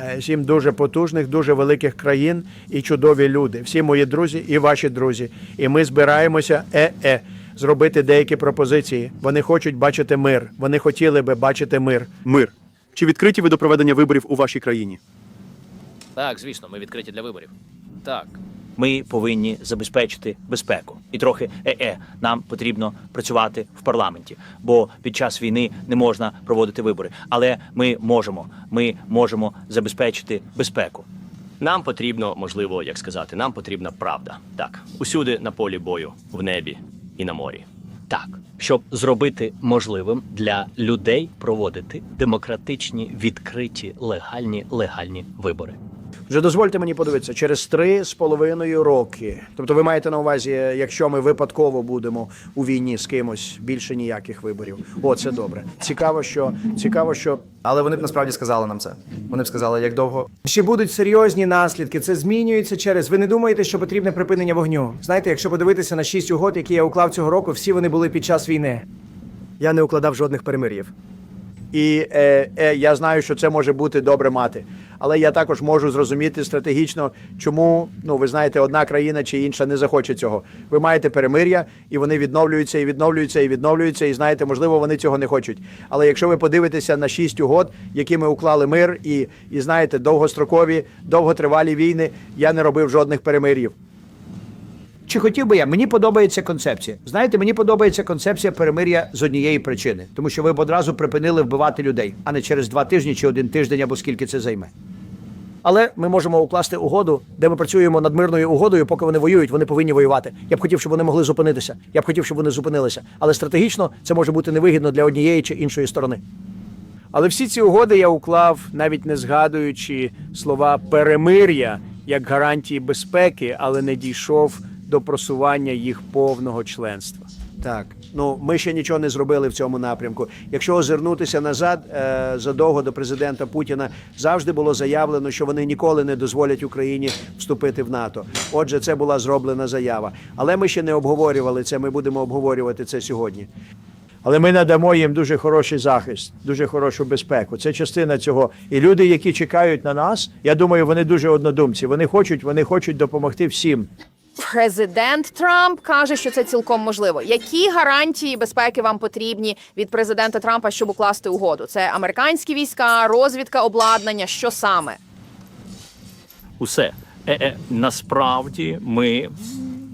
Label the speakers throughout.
Speaker 1: Е, Сім дуже потужних, дуже великих країн і чудові люди. Всі мої друзі і ваші друзі. І ми збираємося е-е зробити деякі пропозиції. Вони хочуть бачити мир. Вони хотіли би бачити мир.
Speaker 2: Мир. Чи відкриті ви до проведення виборів у вашій країні?
Speaker 3: Так, звісно, ми відкриті для виборів. Так.
Speaker 4: Ми повинні забезпечити безпеку. І трохи е-е, нам потрібно працювати в парламенті, бо під час війни не можна проводити вибори. Але ми можемо, ми можемо забезпечити безпеку.
Speaker 5: Нам потрібно, можливо, як сказати, нам потрібна правда. Так, усюди на полі бою, в небі і на морі.
Speaker 4: Так, щоб зробити можливим для людей проводити демократичні, відкриті, легальні легальні вибори.
Speaker 1: Вже дозвольте мені подивитися, через три з половиною роки. Тобто, ви маєте на увазі, якщо ми випадково будемо у війні з кимось, більше ніяких виборів. О, це добре. Цікаво, що цікаво, що
Speaker 6: Але вони б насправді сказали нам це. Вони б сказали, як довго.
Speaker 7: Ще будуть серйозні наслідки. Це змінюється через. Ви не думаєте, що потрібне припинення вогню? Знаєте, якщо подивитися на шість угод, які я уклав цього року, всі вони були під час війни.
Speaker 6: Я не укладав жодних перемир'їв.
Speaker 1: І е, е, я знаю, що це може бути добре мати. Але я також можу зрозуміти стратегічно, чому ну ви знаєте, одна країна чи інша не захоче цього. Ви маєте перемир'я, і вони відновлюються, і відновлюються, і відновлюються. І знаєте, можливо, вони цього не хочуть. Але якщо ви подивитеся на шість угод, які ми уклали мир, і, і знаєте, довгострокові, довготривалі війни, я не робив жодних перемир'їв. Чи хотів би я? Мені подобається концепція. Знаєте, мені подобається концепція перемир'я з однієї причини, тому що ви б одразу припинили вбивати людей, а не через два тижні чи один тиждень або скільки це займе. Але ми можемо укласти угоду, де ми працюємо над мирною угодою, поки вони воюють, вони повинні воювати. Я б хотів, щоб вони могли зупинитися. Я б хотів, щоб вони зупинилися. Але стратегічно це може бути невигідно для однієї чи іншої сторони. Але всі ці угоди я уклав, навіть не згадуючи слова перемир'я як гарантії безпеки, але не дійшов до просування їх повного членства. Так, ну ми ще нічого не зробили в цьому напрямку. Якщо озирнутися назад е, задовго до президента Путіна, завжди було заявлено, що вони ніколи не дозволять Україні вступити в НАТО. Отже, це була зроблена заява. Але ми ще не обговорювали це. Ми будемо обговорювати це сьогодні. Але ми надамо їм дуже хороший захист, дуже хорошу безпеку. Це частина цього. І люди, які чекають на нас, я думаю, вони дуже однодумці. Вони хочуть, вони хочуть допомогти всім.
Speaker 8: Президент Трамп каже, що це цілком можливо. Які гарантії безпеки вам потрібні від президента Трампа, щоб укласти угоду? Це американські війська, розвідка, обладнання. Що саме?
Speaker 5: Усе. Е-е, насправді ми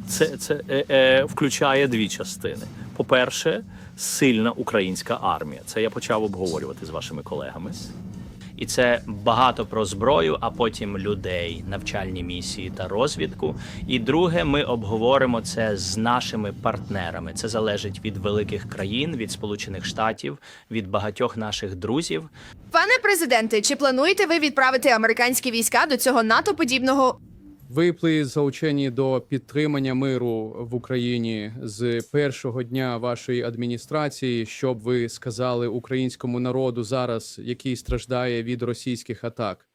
Speaker 5: це, це е-е, включає дві частини. По-перше, сильна українська армія. Це я почав обговорювати з вашими колегами.
Speaker 4: І це багато про зброю, а потім людей, навчальні місії та розвідку. І друге, ми обговоримо це з нашими партнерами. Це залежить від великих країн, від Сполучених Штатів, від багатьох наших друзів.
Speaker 9: Пане президенте, чи плануєте ви відправити американські війська до цього НАТО подібного?
Speaker 10: Ви залучені до підтримання миру в Україні з першого дня вашої адміністрації, щоб ви сказали українському народу зараз, який страждає від російських атак.